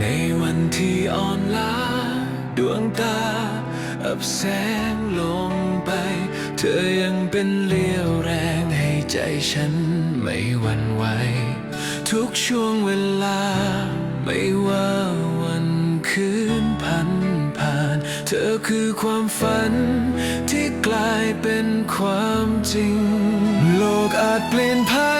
ในวันที่อ่อนล้าดวงตา อับแสงลงไป เธอยังเป็นเลี้ยวแรงให้ใจฉันไม่หวั่นไหวทุกช่วงเวลา ไม่ว่าวันคืนผ่านผ่าน เธอคือความฝัน ที่กลายเป็นความจริง โลกอาจเปลี่ยนผัน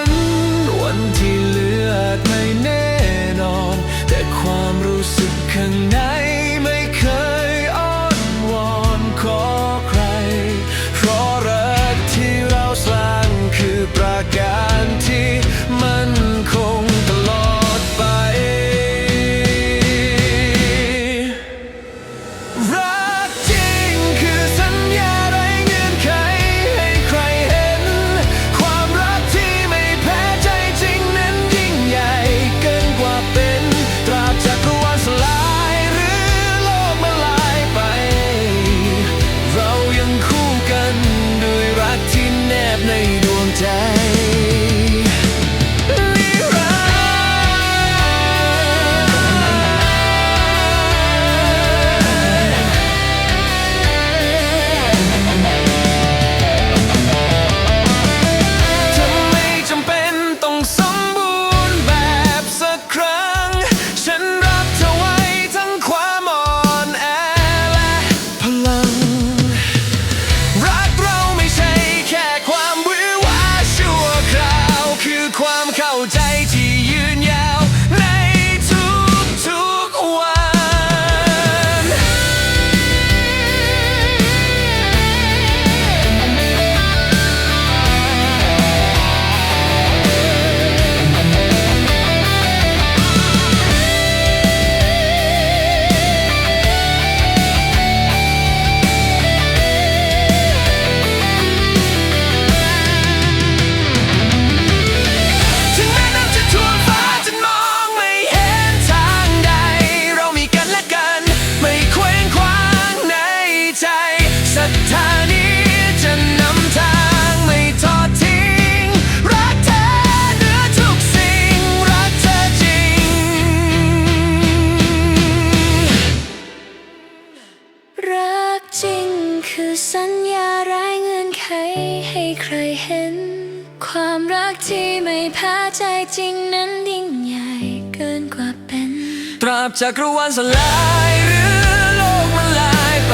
สัญญาไร้เงื่อนไขให้ใครเห็น ความรักที่ไม่แพ้ใจจริงนั้นยิ่งใหญ่เกินกว่าเป็น ตราบจักรวาลสลายหรือโลกมันลายไป